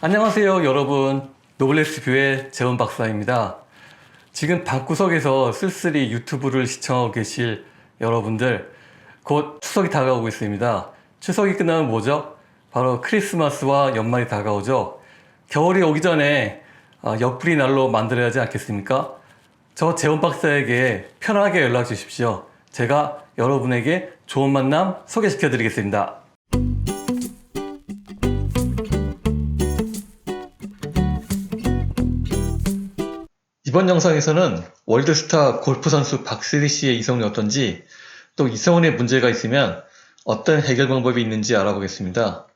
안녕하세요 여러분. 노블레스 뷰의 재원 박사입니다. 지금 방구석에서 쓸쓸히 유튜브를 시청하고 계실 여러분들 곧 추석이 다가오고 있습니다. 추석이 끝나면 뭐죠? 바로 크리스마스와 연말이 다가오죠. 겨울이 오기 전에 아, 옆구리 날로 만들어야 하지 않겠습니까? 저 재원 박사에게 편하게 연락 주십시오. 제가 여러분에게 좋은 만남 소개시켜 드리겠습니다 이번 영상에서는 월드스타 골프 선수 박세리 씨의 이성이 어떤지 또 이성원의 문제가 있으면 어떤 해결 방법이 있는지 알아보겠습니다.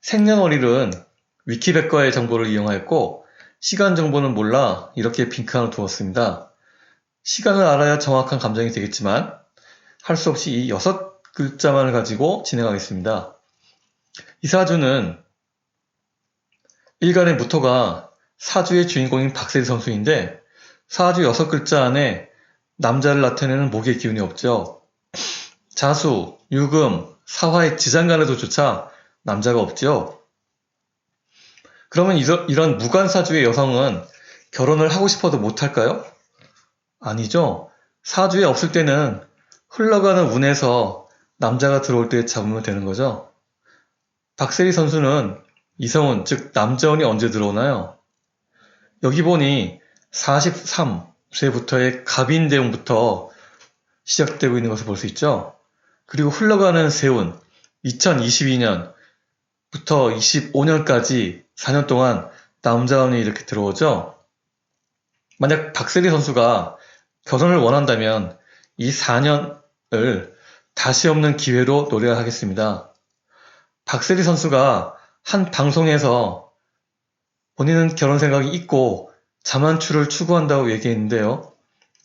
생년월일은 위키백과의 정보를 이용하였고 시간 정보는 몰라 이렇게 빈칸을 두었습니다. 시간을 알아야 정확한 감정이 되겠지만 할 수 없이 이 여섯 글자만을 가지고 진행하겠습니다. 이 사주는 일간의 무토가 사주의 주인공인 박세리 선수인데 사주 여섯 글자 안에 남자를 나타내는 목의 기운이 없죠. 자수, 유금, 사화의 지장간에도 조차 남자가 없죠. 그러면 이런 무관사주의 여성은 결혼을 하고 싶어도 못할까요? 아니죠. 사주에 없을 때는 흘러가는 운에서 남자가 들어올 때 잡으면 되는 거죠. 박세리 선수는 이성운, 즉 남자운이 언제 들어오나요? 여기 보니 43세부터의 갑인 대운부터 시작되고 있는 것을 볼 수 있죠. 그리고 흘러가는 세운 2022년부터 25년까지 4년 동안 남자운이 이렇게 들어오죠. 만약 박세리 선수가 결혼을 원한다면 이 4년을 다시 없는 기회로 노래하겠습니다. 박세리 선수가 한 방송에서 본인은 결혼 생각이 있고 자만추를 추구한다고 얘기했는데요.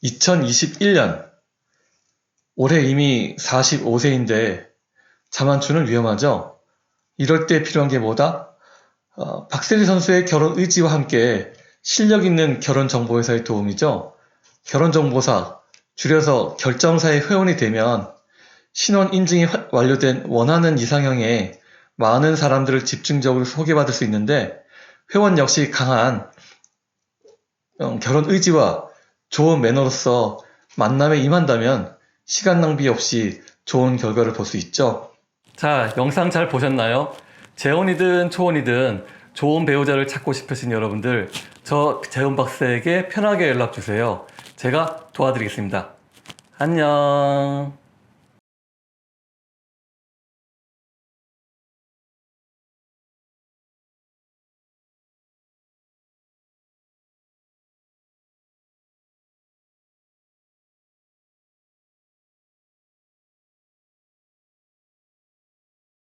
2021년 올해 이미 45세인데 자만추는 위험하죠. 이럴 때 필요한 게 뭐다? 어, 박세리 선수의 결혼 의지와 함께 실력 있는 결혼 정보회사의 도움이죠. 결혼 정보사, 줄여서 결정사의 회원이 되면 신원 인증이 화- 완료된 원하는 이상형의 많은 사람들을 집중적으로 소개받을 수 있는데 회원 역시 강한 어, 결혼 의지와 좋은 매너로서 만남에 임한다면 시간 낭비 없이 좋은 결과를 볼 수 있죠. 자, 영상 잘 보셨나요? 재혼이든 초혼이든 좋은 배우자를 찾고 싶으신 여러분들, 저 재혼 박사에게 편하게 연락 주세요. 제가 도와드리겠습니다. 안녕.